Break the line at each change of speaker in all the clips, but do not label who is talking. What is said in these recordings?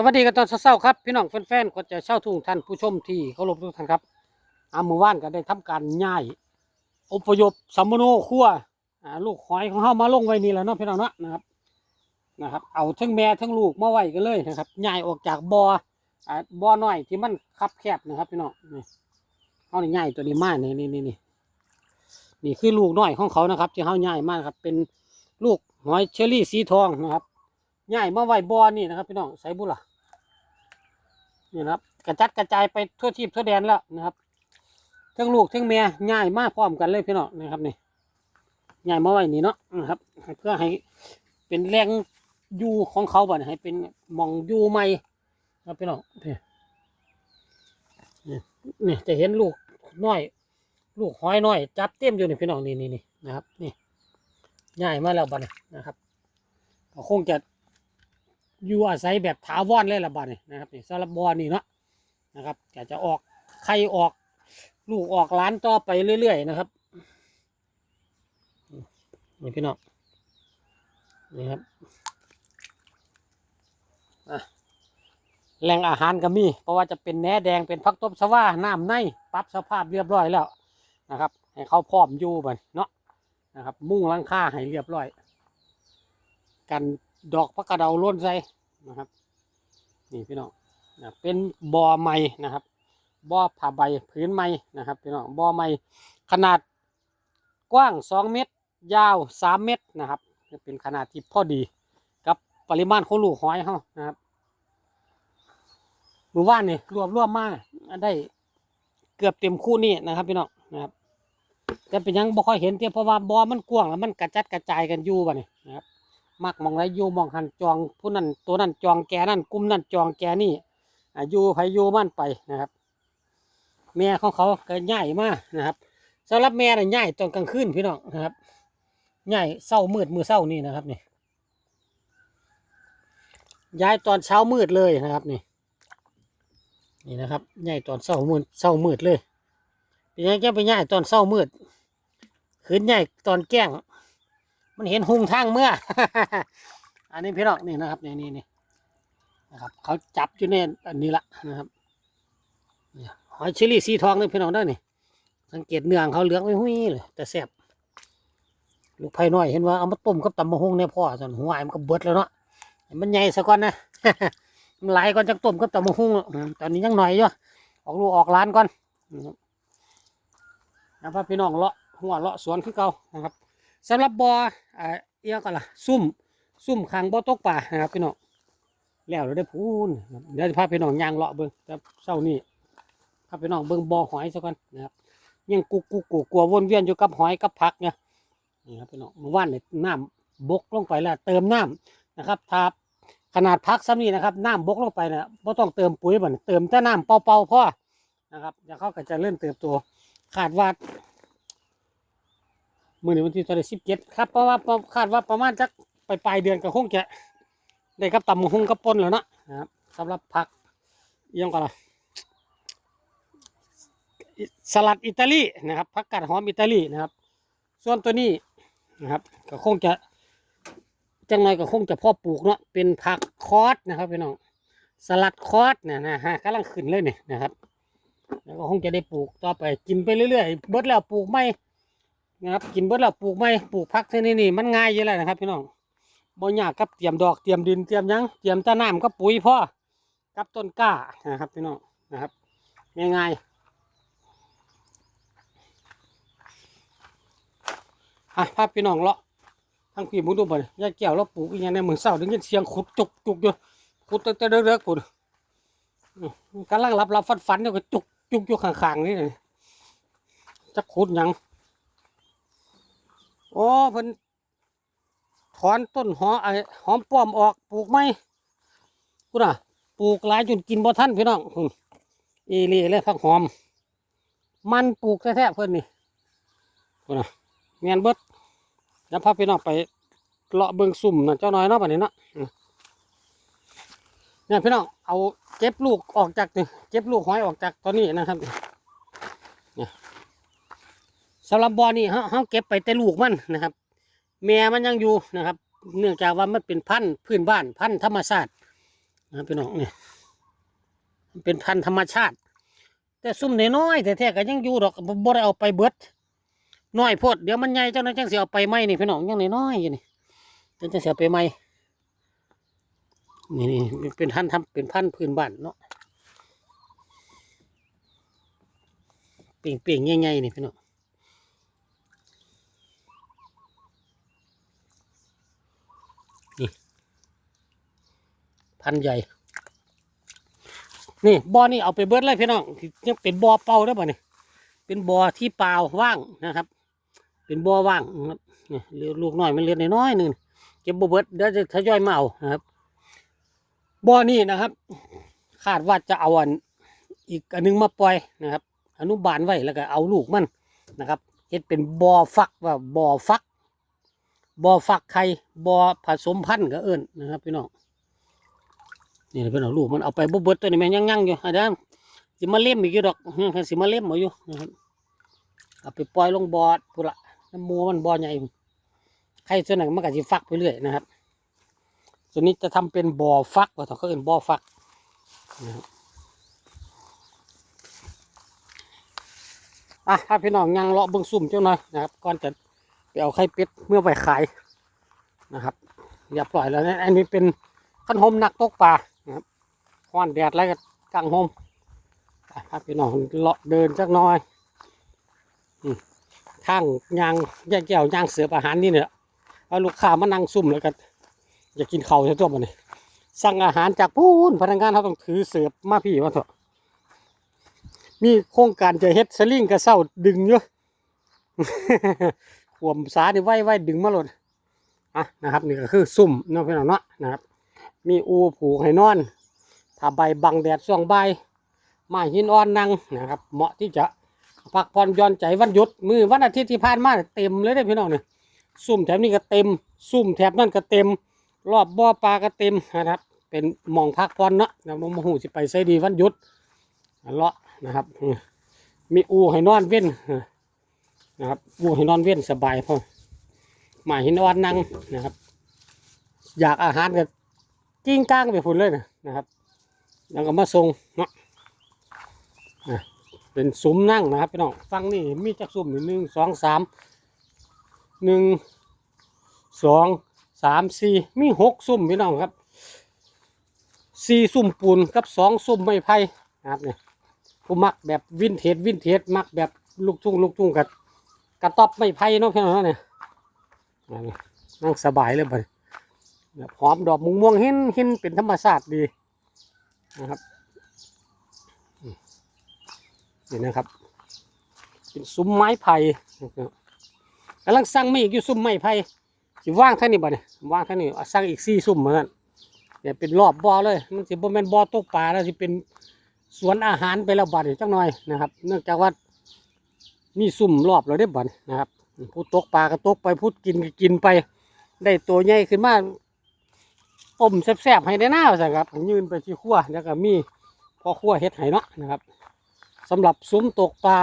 สวัสดีกันตอนเช้าๆครับ พี่น้องแฟนๆก็จะเช่าทุ่งท่านผู้ชมที่เคารพทุกท่านครับอามือว่านก็ได้ทำการย้ายอพยพสัมมโนครัวอ่าลูกหอยของเฮามาลงไว้นี่แหล้วเนาะพี่น้องเนาะนะครับนะครับ เอาทั้งแม่ทั้งลูกมาไว้กันเลยนะครับย้ายออกจากบออ่าบ่อน้อยที่มันคับแคบนะครับ พี่น้องนี่เฮานี่ย้ายตัวนี้มากนี่นี่นี่นี่นี่คือลูกน้อยของเขานะครับ ที่เฮาย้ายมากครับ เป็นลูกหอยเชอรี่สีทองนะครับย้ายมาไว้บ่อนี่นะครับ พี่น้องใส่บุหล่ะ นี่นะครับ กระจัดกระจายไปทั่วทิพย์ทั่วแดนแล้วนะครับทั้งลูกทั้งเมียย้ายมากพร้อมกันเลยพี่น้องนะครับนี่ย้ายมาไว้นี่เนาะนะครับ เพื่อให้เป็นแรงยูของเขาบ่เนี่ยให้เป็นหมองยูใหม่ครับพี่น้องนี่นี่จะเห็นลูกน้อย ลูกห้อยน้อย จับเต็มอยู่นี่พี่น้องนี่นี่นี่นะครับ นี่ย้ายมาแล้วบ่เนี่ยนะครับคงจะ อยู่อาศัยแบบถาวรเลยละบาดนี่นะครับนี่สำหรับอนี่เนาะนะครับก็จะออกไข่ออกลูกออกล้านต่อไปเรื่อยๆนะครับนี่พี่น้องนี่ครับอะแหล่งอาหารก็มี เพราะว่าจะเป็นแหนแดงเป็นพักตบสว่าน้ำในปรับสภาพเรียบร้อยแล้วนะครับ ให้เขาพร้อมอยู่บันเนาะนะครับ มุ่งหลังค่าให้เรียบร้อย กัน ดอกพักกระเดาล้นใส่นะครับ นี่พี่น้องนะเป็นบ่อไม้นะครับบ่อผ้าใบพื้นไม้นะครับพี่น้องบ่อไม้ขนาดกว้างสองเมตร ยาวสามเมตรนะครับจะเป็นขนาดที่พอดีกับปริมาณของลูกหอยเขานะครับมือว่านนี่รวบรวมมาได้เกือบเต็มคู่นี่นะครับพี่น้องนะครับแต่เป็นยังบ่ค่อยเห็นเทียเพราะว่าบ่อมันกว้างแล้วมันกระจัดกระจายกันอยู่บ่เนี่ยนะครับ มักมองไรอยู่มองหันจองผู้นั้นตัวนั้นจองแกนั่นกลุ่มนั่นจองแกนี่อยู่ไผอยู่มันไปนะครับ แม่ของเขาก็ย่ายมากนะครับสำหรับแม่น่ะย่ายตอนกลางคืนพี่น้องนะครับย่ายเศร้ามืดมือเศร้านี่นะครับนี่ย้ายตอนเช้ามืดเลยนะครับนี่ นี่นะครับย่ายตอนเช้ามืดเช้ามืดเลยเป็นยังไงไปย่ายตอนเช้ามืดคืนย่ายตอนแก้ง มันเห็นหุงทางเมื่อ อันนี้พี่น้องนี่นะครับนี่นี่นี่นะครับ เขาจับอยู่ในอันนี้ละนะครับหอยเชอรี่สีทองนี่พี่น้องได้นี่สังเกตเนื้องเขาเหลืองไม่หุ้ยเลยแต่แซ่บลูกไผ่น้อยเห็นว่าเอามาต้มกับตำมะฮุงเนี่ยพ่อส่วนหัวมันก็เบิดแล้วเนาะมันใหญ่ซะก่อนนะมันไหลก่อนจังต้มกับตำมะฮุงตอนนี้ยังหน่อยอยู่ออกลูกออกร้านก่อนนะครับพาพี่น้องเลาะหัวเลาะสวนคือเก่านะครับ สำหรับบออ่าเอียกันล่ะซุ่มซุ่มคางบ่อตกป่านะครับพี่น้องแล้วเราได้พูนนะครับเดี๋ยวจะพาพี่น้องยางเลาะเบิ้งแต่เช้านี้พาพี่น้องเบิ้งบ่อหอยซะก่อนนะครับยังกุกกุกกูกลัววนเวียนอยู่กับหอยกับผักเนี่ยนี่ครับพี่น้องเมื่อวานเนี่ยน้ำบกลงไปแล้วเติมน้ำนะครับถ้าขนาดพักซ้ำนี่นะครับน้ำบกลงไปเนี่ยบ่ต้องเติมปุ๋ยบ่นเติมแต่น้ำเปล่าๆพ่อนะครับเดี๋ยวเขาก็จะเริ่มเติบโตขาดว่า มื่อนี้วันที่ตอนสิบเจ็ดครับเพราะว่าคาดว่าประมาณจักไปปลายเดือนก็คงจะได้กับตำมะฮุงกับปนแล้วเนาะครับสำหรับผักเอียงก่อนละสลัดอิตาลีนะครับผักกาดหอมอิตาลีนะครับ ส่วนตัวนี้นะครับ ก็คงจะจังหน่อยก็คงจะพ่อปลูกเนาะเป็นผักคอสนะครับพี่น้องสลัดคอสเนี่ยนะฮะกำลังขึ้นเลยเนี่ยนะครับ แล้วก็คงจะได้ปลูกต่อไปกินไปเรื่อยๆเบิดแล้วปลูกไม่ นะครับกินเบิดแล้วปลูกไม่ปลูกพักที่นี่นี่มันง่ายอยู่แล้วนะครับ พี่น้องบ่ยากกับเตรียมดอกเตรียมดินเตรียมยังเตรียมตะน้ำกับปุ๋ยพ่อกับต้นกล้านะครับพี่น้องนะครับ ง่ายๆอะพาพพี่น้องเลาะทั้งพี่มุดูบ่เนี่ยยายแก้วเราปลูกอีกอย่างในมือเศร้าได้ยินเสียงขุดจุกจุกอยู่ขุดตั้งแต่เด็กๆปุ่นอืมกำลังหลับหลับฟันฟันๆเนี่ยก็จุกจุกอยู่ข้างๆนี่เลยจะขุดยัง โอ้เพิ่นถอนต้นหอไอหอมป้อมออกปลูกไหมกูน่ะปลูกหลายจนกินบ่ทันพี่น้องอืมอีหลีเลยผักหอม มันปลูกแท้ๆเพิ่นนี่กูน่ะเมียนเบิดเดี๋ยวพาพี่น้องไปเลาะเบิ่งสุ่มน่ะเจ้าน้อยเนาะบัดนี้เนาะเนี่ยพี่น้องเอาเก็บลูกออกจากเก็บลูกหอยออกจากตอนนี้นะครับ สำหรับบอนี่เขาเขาเก็บไปแต่ลูกมันนะครับ แม่มันยังอยู่นะครับ เนื่องจากว่ามันเป็นพันธุ์พื้นบ้านพันธุ์ธรรมชาตินะพี่น้องเนี่ยมันเป็นพันธุ์ธรรมชาติ แต่ซุ่มน้อยๆแต่แท้ๆก็ยังอยู่ดอกบ่ได้เอาไปเบิดน้อยโพดเดี๋ยวมันใหญ่เจ้านั้นจังสิเอาไปไหมนี่พี่น้องยังน้อยๆอยู่นี่จังจะเสียไปไหมนี่นี่เป็นพันธุ์ทำเป็นพันธุ์พื้นบ้านเนาะเปลี่ยงๆใหญ่ๆนี่พี่น้องันใหญ่ นี่บ่อนี่เอาไปเบิดเลยพี่น้องยังเป็นบ่อเปล่าได้ป่ะนี่เป็นบ่อที่เปล่าว่างนะครับ เป็นบ่อว่างนะครับนี่ลูกน้อยมันเหลือน้อยหนึ่งเก็บบ่เบิดเดี๋ยวจะทยอยมาเอานะครับบ่อนี่นะครับ คาดว่าจะเอาอันอีกอันหนึงมาปล่อยนะครับ อนุบาลไว้แล้วก็เอาลูกมันนะครับเฮ็ดเป็นบ่อฟักว่าบ่อฟักบ่อฟักไข่บ่อผสมพันธุ์ก็เอิ้นนะครับพี่น้อง นี่เพื่อนเอาลูกมันเอาไปบุบเบิดตัวนี้แม่งยังๆอยู่อาจารย์สิมาเล่มอีกอยู่ดอกสิมาเล่มเอาอยู่นะครับเอาไปปล่อยลงบ่อพุละน้ำมูมันบ่อใหญ่ใครส่วนไหนมันก็สิฟักไปเรื่อยนะครับส่วนนี้จะทำเป็นบ่อฟักว่าเขาเอิ้นบ่อฟักนะครับอะถ้าพี่น้องยังเลาะเบิ้องซุ่มเจ้าหน่อยนะครับก่อนจะไปเอาไข่เป็ดเมื่อไปขายนะครับอย่าปล่อยแล้วนะอันนี้เป็นขั้นโฮมนักตกปลา ห้อนแดดแล้วก็กลางโฮมไปครับพี่น้องเลาะเดินจักน้อยอืมทางยางแยกแก้วยางเสืออาหารนี่เนี่ยเอาลูกค้ามานั่งซุ่มแล้วก็อยากกินเข้าวใช่ตัวมันนี่สั่งอาหารจากพูนพนักงานเขาต้องถือเสือมาพี่มาเถอะมีโครงการจะเฮ็ดสลิงกระเซ้าดึงเยอะขวมสานี่ไว้ไว้ดึงมาหลดอะนะครับ นี่ก็คือซุ่มน้องพี่น้องเนาะนะครับ มีอูผูกให้นอน ถ้าใบบังแดดช่วงใบไม้หินอ่อนนั่งนะครับ เหมาะที่จะพักผ่อนย่อนใจวันหยุด มือวันอาทิตย์ที่ผ่านมาเต็มเลยเด้พี่น้องเนี่ยซุ่มแถบนี้ก็เต็ม ซุ่มแถบนั่นก็เต็ม รอบบ่อปลาก็เต็มนะครับ เป็นหมองพักผ่อนเนาะนะมมาหูสิไปใส่ดีวันหยุดเลาะนะครับ มีอูให้นอนเว้นนะครับอูให้นอนเว้นสบายพอไม้หินอ่อนนั่งนะครับ อยากอาหารก็กิ้งก้างไปฝุ่นเลยนะนะครับ แล้วก็มาส่งเนาะเป็นซุ้มนั่งนะครับพี่น้องฟังนี่มีจักซุ้มหนึ่งสองสามหนึ่งสองสามสี่มีหกซุ้มพี่น้องครับสี่ซุ้มปูนกับสองซุ้มไม้ไผ่นะครับเนี่ยผู้มักแบบวินเทจวินเทจมักแบบลูกทุ่งลูกทุ่งกับกระต๊อบไม้ไผ่เนาะพี่น้องเนี่ยนั่งสบายเลยบัดหอมดอกมุงม่วงเห็นเห็นเป็นธรรมชาติดี นะครับอืมนี่นะครับ เป็นซุ้มไม้ไผ่กำลังสร้างไม่อีกอยู่ซุ้มไม้ไผ่สิว่างเท่านี้บ่เนี่ยว่างเท่านี้สร้างอีกสี่ซุ้มเหมือนกันเนี่ยเป็นรอบบ่อเลย มันสิบ่แม่นบ่อตกปลาแล้วสิเป็นสวนอาหารไปแล้วบัดนี้จักหน่อยนะครับ เนื่องจากว่ามีซุ้มรอบเราได้บัดนี้นะครับ ผู้ตกปลาก็ตกไปผู้กินก็กินไป ได้ตัวใหญ่ขึ้นมา ต้มแซ่บๆให้ได้หน้าสิครับผมยืนไปที่ขั้วแล้วก็มีพอขั้วเฮ็ดให้เนาะนะครับสำหรับซุ้มตกปลา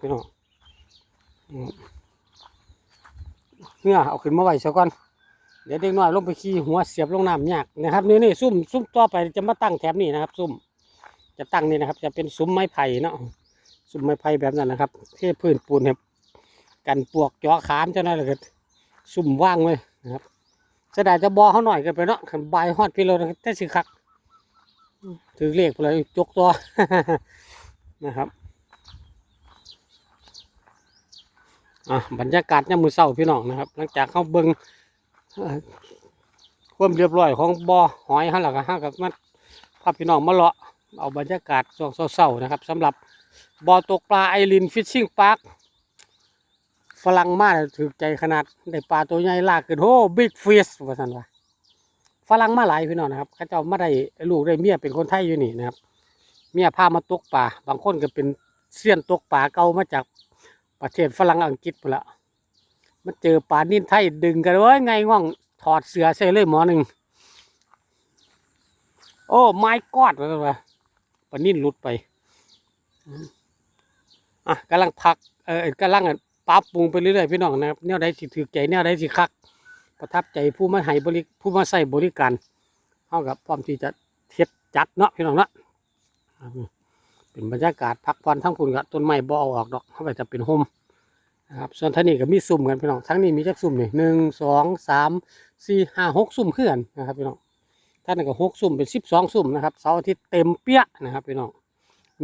พี่น้องเนี่ยเอาขึ้นมาไว้ซะก่อนเดี๋ยวเด็กน้อยลงไปขี่หัวเสียบลงน้ำยากนะครับนี่นี่ซุ่มซุ่มต่อไปจะมาตั้งแถบนี้นะครับซุ่มจะตั้งนี่นะครับ จะเป็นซุ้มไม้ไผ่เนาะซุ้มไม้ไผ่แบบนั้นนะครับเทพื้นปูนครับกันปวกจอขามเจ้านั่นเลยก็ซุ่มว่างไว้นะครับ เสียดายจะบอเขาหน่อยกันไปเนาะขันบฮอดพี่เราแต่สิคักถือเลขไปเลยจกตัวนะครับอะบรรยากาศยามมือเศร้าพี่น้องนะครับ หลังจากเขาเบิ้งความเรียบร้อยของบอหอยฮะหลักฮะกับมันพาพี่น้องมาเลาะเอาบรรยากาศช่วงเศร้าๆนะครับสำหรับบอตกปลาไอรินฟิชชิ่งพาร์ค ฝรั่งมากถือใจขนาดได้ปลาตัวใหญ่ลากขึ้นโอ้บิ๊กฟิชว่าสันว่าฝรั่งมาหลายพี่น้องนะครับเขาเจ้ามาได้ลูกได้เมียเป็นคนไทยอยู่นี่นะครับ เมียพามาตกปลาบางคนก็เป็นเซียนตกปลาเก่ามาจากประเทศฝรั่งอังกฤษไปละมันเจอปลานิ่นไทยดึงกันเว้ยไงง่องถอดเสือใส่เลยหมอหนึ่งโอ้ไม้กอดว่าซันว่าปลานิ่นหลุดไปอะกำลังพักเออกำลัง ปรับปรุงไปเรื่อยๆพี่น้องนะครับแนวใดสิถือใจแนวใดสิคัก ประทับใจผู้มาให้บริผู้มาใส่บริการเท่ากับพร้อมที่จะเฮ็ดจัดเนาะพี่น้องเนาะเป็นบรรยากาศพักผ่อนทั้งคุณกับต้นไม้บ่อออกดอกเข้าไปจะเป็นโฮมนะครับส่วนท่านี้ก็มีซุ่มกันพี่น้องทั้งนี้มีจักซุ่มนี่หนึ่งสองสามสี่ห้าหกซุ่มเพื่อนนะครับพี่น้องท่านนก็หกซุ่มเป็นสิบสองซุ่มนะครับเสาร์อาทิตย์เต็มเปี้ยนะครับพี่น้อง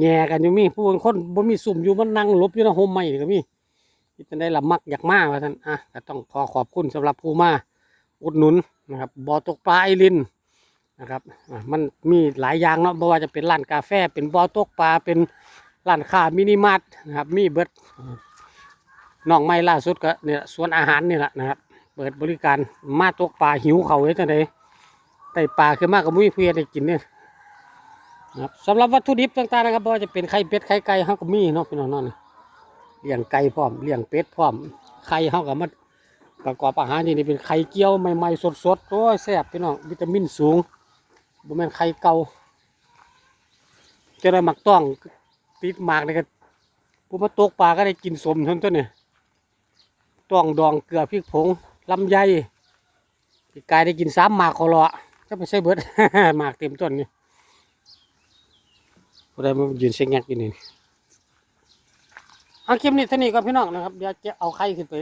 แง่กันอยู่มีผู้คนบ่มีซุ่มอยู่มันนั่งลบอยู่ในโฮมใหม่ก็มี ที่จะได้ละมักอยากมาว่าท่านอะก็ต้องขอขอบคุณสำหรับผู้มาอุดหนุนนะครับบ่อตกปลาไอรินนะครับมันมีหลายอย่างเนาะไม่ว่าจะเป็นร้านกาแฟ เป็นบ่อตกปลาเป็นร้านค้ามินิมาร์ทนะครับมีเบิร์ดน้องไม่ล่าสุดก็เนี่ยสวนอาหารนี่แหละนะครับ เปิดบริการมาตกปลาหิวเขาเลยจังไดไต่ปลาคือมากกับมุ้ยเพื่อได้กินเนี่ยนะครับสำหรับวัตถุดิบต่างๆนะครับไม่ว่าจะเป็นไข่เป็ดไข่ไก่ฮากมีเนาะพี่น้องเนาะ เลี้ยงไก่พร้อมเลี้ยงเป็ดพร้อมไข่เฮาก็มาประกอบอาหารนี่นี่เป็นไข่เจียวใหม่ๆสดๆโอ้ยแซ่บพี่น้องวิตามินสูงบ่แม่นไข่เก่าจะได้หมักต้องติดหมากนี่ก็ผู้มาตกปลาก็ได้กินสมเท่านั้นตัวเนี่ยต้องดองเกลือพริกผงลำไยพี่กายได้กินสามหมากคอรอจะไม่ใช่เบิดหมากเต็มต้นนี่ผู้ใดมายืนเซ็งยักอยู่นี่ เอาคลิปนี้เท่านี้ก็พี่น้องนะครับเดี๋ยวจะเอาไข่ขึ้นไป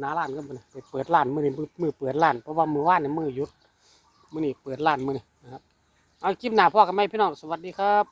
หน้าร้านก็ไปไปเปิดร้านมือนี่มือเปิดร้านเพราะว่ามือว่านเนี่ยมือหยุดมือนี่เปิดร้านมือนี่นะครับเอาคลิปหน้าพ่อกันไหมพี่น้องสวัสดีครับ